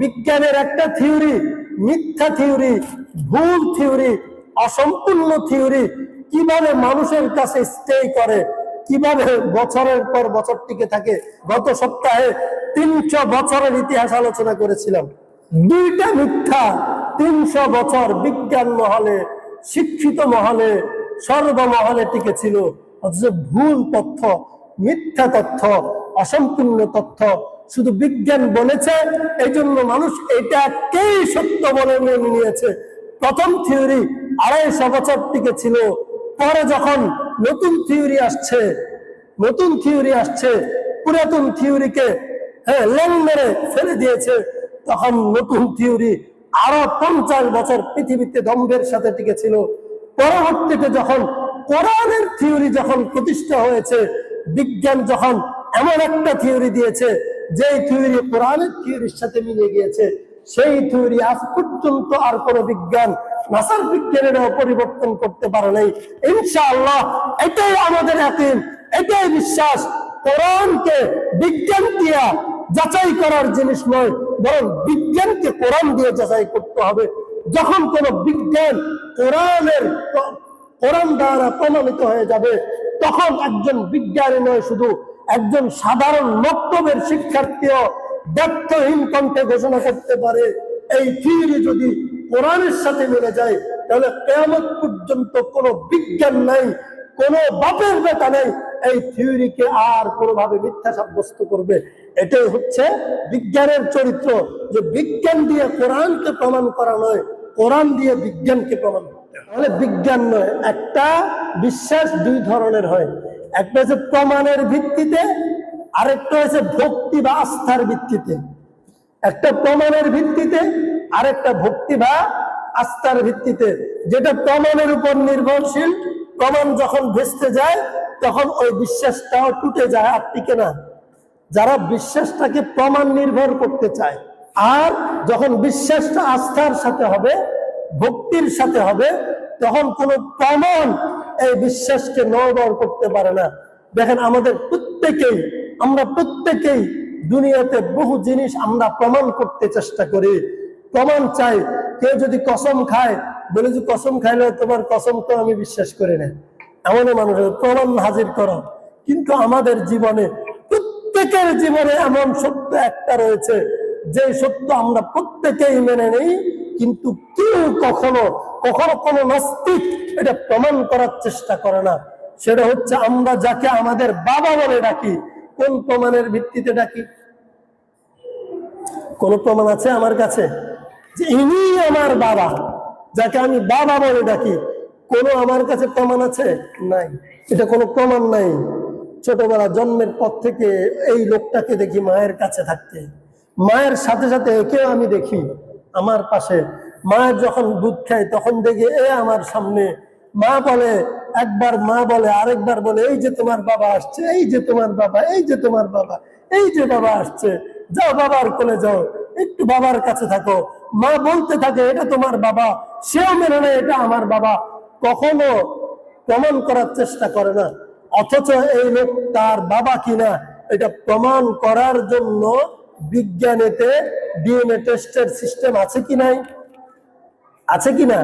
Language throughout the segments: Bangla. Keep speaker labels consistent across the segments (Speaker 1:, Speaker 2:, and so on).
Speaker 1: বিজ্ঞানের একটা থিওরি, মিথ্যা থিওরি, ভুল থিওরি, অসম্পূর্ণ থিওরি, কীভাবে মানুষের কাছে স্টে করে, কীভাবে বছরের পর বছর টিকে থাকে, গত সপ্তাহে তিনশো বছরের ইতিহাস আলোচনা করেছিলাম। দুইটা মিথ্যা, তিনশো বছর বিজ্ঞান মহলে, শিক্ষিত মহলে, সর্বমহলে টিকেছিল অথচ ভুল তথ্য, মিথ্যা তথ্য, অসম্পূর্ণ তথ্য শুধু বিজ্ঞান বলেছে এই জন্য মানুষ এটাকেই সত্য বলে মেনে নিয়েছে। প্রথম থিওরি আড়াইশো বছর টিকে ছিল। পরে যখন নতুন থিওরি আসছে, নতুন থিওরি আসছে, পুরাতন থিওরিকে হ্যাঁ ল্যাং মেরে ফেলে দিয়েছে, তখন নতুন থিওরি আরও পঞ্চাশ বছর পৃথিবীতে দম্ভের সাথে টিকেছিল পরবর্তীতে যখন কোরআনের থিওরি যখন প্রতিষ্ঠা হয়েছে, বিজ্ঞান যখন এমন একটা থিওরি দিয়েছে যে থিওরি কোরআনের থিওরির সাথে মিলে গিয়েছে, সেই থিওরি আজ পর্যন্ত আর কোনো বিজ্ঞান, নাসার বিজ্ঞানেরও পরিবর্তন করতে পারে নাই। ইনশাআল্লাহ, এটাই আমাদের একিন এটাই বিশ্বাস, কোরআনকে বিজ্ঞান দিয়া যাচাই করার জিনিস নয়, বরং বিজ্ঞানকে কোরআন দিয়ে যাচাই করতে হবে। যখন কোন বিজ্ঞান কোরআনের কোরআন দ্বারা প্রমাণিত হয়ে যাবে, তখন একজন বিজ্ঞানী নয় শুধু একজন সাধারণ মক্তবের শিক্ষার্থীও ব্যর্থহীন কণ্ঠে ঘোষণা করতে পারে। এই থিওরি যদি কোরআনের সাথে মিলে যায়, তাহলে কেয়ামত পর্যন্ত কোনো বিজ্ঞান নাই, কোনো বাপের বেটা নেই, এই থিওরিকে আর কোনোভাবে মিথ্যা সাব্যস্ত করবে। এটাই হচ্ছে বিজ্ঞানের চরিত্র। যে বিজ্ঞান দিয়ে কোরআনকে প্রমাণ করা নয়, কোরআন দিয়ে বিজ্ঞানকে প্রমাণ করতে। তাহলে বিজ্ঞান নয়, একটা বিশ্বাস দুই ধরনের হয়। একটা হচ্ছে প্রমাণের ভিত্তিতে, আরেকটা হচ্ছে ভক্তি বা আস্থার ভিত্তিতে। একটা প্রমাণের ভিত্তিতে, আরেকটা ভক্তি বা আস্থার ভিত্তিতে। যেটা প্রমাণের উপর নির্ভরশীল, প্রমাণ যখন ভেস্তে যায়, তখন ওই বিশ্বাসটাও টুটে যায় আর টিকে না। যারা বিশ্বাসটাকে প্রমাণ নির্ভর করতে চায়, আর যখন বিশ্বাসটা আস্থার সাথে হবে, ভক্তির সাথে হবে, তখন কোনো প্রমাণ এই বিশ্বাসকে নড়বড় করতে পারে না। দেখেন আমাদের প্রত্যেকেই, আমরা প্রত্যেকেই দুনিয়াতে বহু জিনিস আমরা প্রমাণ করতে চেষ্টা করি। প্রমাণ চাই, কেউ যদি কসম খায়, বলে যে কসম খাইলে তোমার কসম তো আমি বিশ্বাস করি না। এমনও মানুষের প্রমাণ হাজির করো। কিন্তু আমাদের জীবনে, প্রত্যেকের জীবনে এমন সত্য একটা রয়েছে, যে সত্য আমরা প্রত্যেকেই মেনে নেই, কিন্তু কেউ কখনো কখনো কোনো নাস্তিক এটা প্রমাণ করার চেষ্টা করে না। সেটা হচ্ছে আমরা যাকে আমাদের বাবা বলে ডাকি, কোন প্রমাণের ভিত্তিতে ডাকি? কোন প্রমাণ আছে আমার কাছে? যে ইনি আমার বাবা, যাকে আমি বাবা বলে ডাকি, কোনো আমার কাছে প্রমাণ আছে? নাই। এটা কোনো প্রমাণ নাই। ছোটবেলা জন্মের পর থেকে এই লোকটাকে দেখি মায়ের কাছে থাকতে। মায়ের সাথে সাথে একেও আমি দেখি। আমার পাশে মায়ের যখন দুধ খায়, তখন দেখে, এ আমার সামনে। মা বলে, একবার মা বলে, আরেকবার বলে, এই যে তোমার বাবা আসছে, এই যে তোমার বাবা, এই যে তোমার বাবা, এই যে বাবা আসছে, যাও বাবার কোলে যাও, একটু বাবার কাছে থাকো। মা বলতে থাকে, এটা তোমার বাবা। সেও মেনে নেয়, এটা আমার বাবা। কখনো প্রমাণ করার চেষ্টা করে না। অথচ এই লোক তার বাবা কিনা, এটা প্রমাণ করার জন্য বিজ্ঞানেতে, ডিএনএ টেস্টের সিস্টেম আছে কি নাই? আছে কি না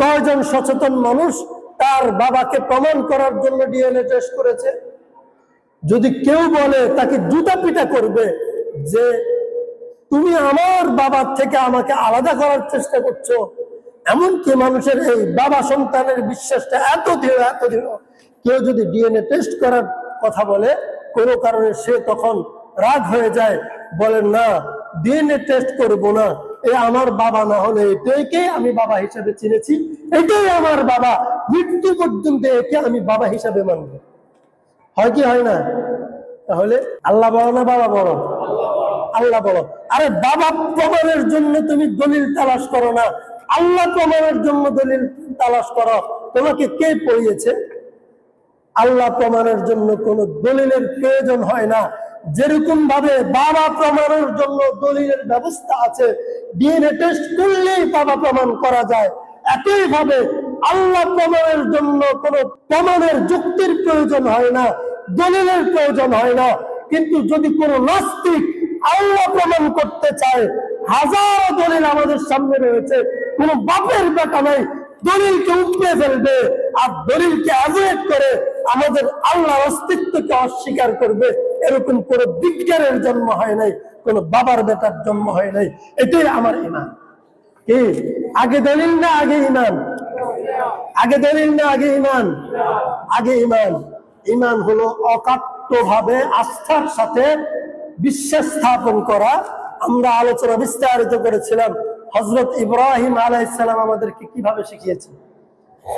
Speaker 1: কয়জন সচেতন মানুষ তার বাবাকে প্রমাণ করার জন্য ডিএনএ টেস্ট করেছে? যদি কেউ বলে তাকে জুতা পিটা করবে যে, তুমি আমার বাবার থেকে আমাকে আলাদা করার চেষ্টা করছ। এমনকি মানুষের এই বাবা সন্তানের বিশ্বাসটা এত দৃঢ় এত দৃঢ়। কেউ যদি ডিএনএ টেস্ট করার কথা বলে, কোনো কারণে সে তখন রাগ হয়ে যায় বলেন না ডিএনএ টেস্ট করব না। এ আমার বাবা না হলে এটাকে আমি বাবা হিসাবে চিনেছি। এটাই আমার বাবা। মৃত্যু পর্যন্ত একে আমি বাবা হিসাবে মানব। হয় কি, হয় না? তাহলে আল্লাহ বড় না বাবা বড় আল্লাহ বড় আরে বাবা প্রমাণের জন্য তুমি দলিল তালাশ করো না। আল্লাহ প্রমাণের জন্য দলিল তালাশ করো। তোমাকে কে পড়িয়েছে? আল্লাহ প্রমাণের জন্য কোন দলিলের প্রয়োজন হয় না। যেরকম ভাবে বাবা প্রমাণের জন্য দলিলের ব্যবস্থা আছে, ডিএনএ টেস্ট করলেই বাবা প্রমাণ করা যায়। একই ভাবে আল্লাহ প্রমাণের জন্য কোন প্রমাণের যুক্তির প্রয়োজন হয় না, দলিলের প্রয়োজন হয় না। কিন্তু যদি কোনো নাস্তিক আল্লাহ প্রমাণ করতে চায়, হাজারো দলিল আমাদের সামনে রয়েছে। কোনো বাপের বেটা নাই, দলিলকে উপড়ে ফেলবে, আর দলিলকে অ্যাভয়েড করে আমাদের আল্লাহর অস্তিত্বকে অস্বীকার করবে। এরকম কোন বিজ্ঞানের জন্ম হয় নাই, কোন বাবার বেটার জন্ম হয় নাই। এটাই আমার ইমান। কি? আগে দলিল না আগে ইমান? আগে দলিল না আগে ইমান? আগে ইমান। ইমান হলো অকাট্য ভাবে আস্থার সাথে বিশ্বাস স্থাপন করা। আমরা আলোচনা বিস্তারিত করেছিলাম। হজরত ইব্রাহিম আলাইসালাম আমাদেরকে কীভাবে শিখিয়েছেন?